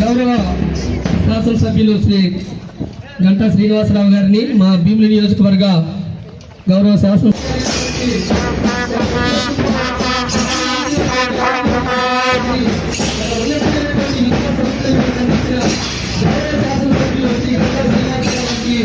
గౌరవ శాసనసభ్యులు శ్రీ గంటా శ్రీనివాసరావు గారిని మా భీమిలి నియోజకవర్గ గౌరవ శాసన అందరికీ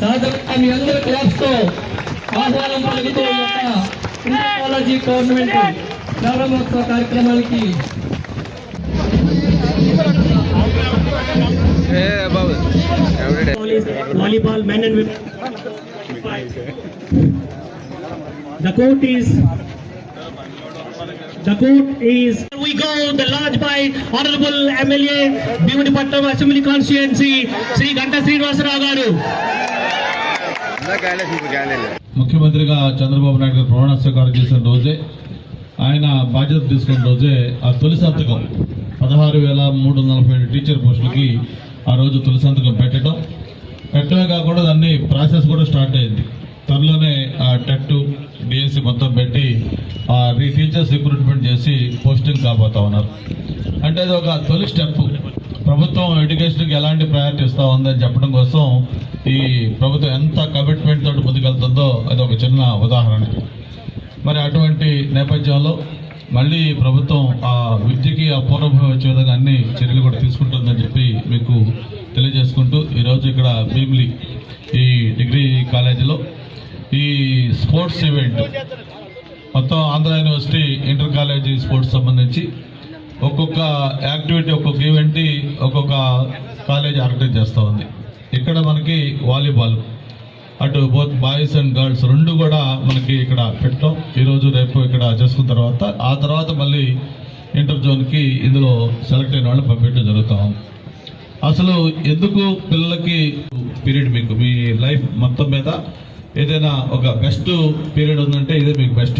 సాధారణంగా మీ అందరి క్లాస్తో ఆహ్వానం పలుకుతూ కాలేజీ గవర్నమెంట్ ప్రారంభోత్సవ కార్యక్రమానికి men and women. The court is the court is we go the lodge by honorable MLA Bhimudipattam Assembly constituency Sri Ganta Srinivasarao garu. ముఖ్యమంత్రిగా చంద్రబాబు నాయుడు గారు ప్రమాణ స్వీకారం చేసిన రోజే ఆయన బాధ్యత తీసుకున్న రోజే ఆ తొలి సంతకం. పదహారు వేల మూడు వందల నలభై ఏడు టీచర్ పోస్టులకి ఆ రోజు తొలి సంతకం పెట్టడం. పెట్టడమే కాకుండా దాన్ని ప్రాసెస్ కూడా స్టార్ట్ అయింది. త్వరలోనే ఆ టెట్ డిఎస్సి మొత్తం పెట్టి ఆ టీచర్స్ రిక్రూట్మెంట్ చేసి పోస్టింగ్ కాబోతా ఉన్నారు. అంటే అది ఒక తొలి స్టెప్ ప్రభుత్వం ఎడ్యుకేషన్కి ఎలాంటి ప్రయారిటీ ఇస్తూ ఉందని చెప్పడం కోసం ఈ ప్రభుత్వం ఎంత కమిట్మెంట్ తోటి ముందుకెళ్తుందో అది ఒక చిన్న ఉదాహరణ. మరి అటువంటి నేపథ్యంలో మళ్ళీ ప్రభుత్వం ఆ విద్యకి ఆ పూర్వభావం వచ్చే విధంగా అన్ని చర్యలు కూడా తీసుకుంటుందని చెప్పి మీకు తెలియజేసుకుంటూ ఈరోజు ఇక్కడ భీమిలి ఈ డిగ్రీ కాలేజీలో ఈ స్పోర్ట్స్ ఈవెంట్ మొత్తం Andhra university inter college sports సంబంధించి ఒక్కొక్క యాక్టివిటీ ఒక్కొక్క ఈవెంట్ ఒక్కొక్క కాలేజీ ఆర్గనైజ్ చేస్తూ ఉంది. ఇక్కడ మనకి వాలీబాల్ అటు బోత్ బాయ్స్ అండ్ గర్ల్స్ రెండు కూడా మనకి ఇక్కడ పెట్టాం. ఈరోజు రేపు ఇక్కడ చేసుకున్న తర్వాత ఆ తర్వాత మళ్ళీ ఇంటర్ జోన్కి ఇందులో సెలెక్ట్ అయిన వాళ్ళని పంపించడం జరుగుతాం అసలు ఎందుకు పిల్లలకి పీరియడ్ మీకు? మీ లైఫ్ మొత్తం మీద ఏదైనా ఒక బెస్ట్ పీరియడ్ ఉందంటే ఇదే మీకు బెస్ట్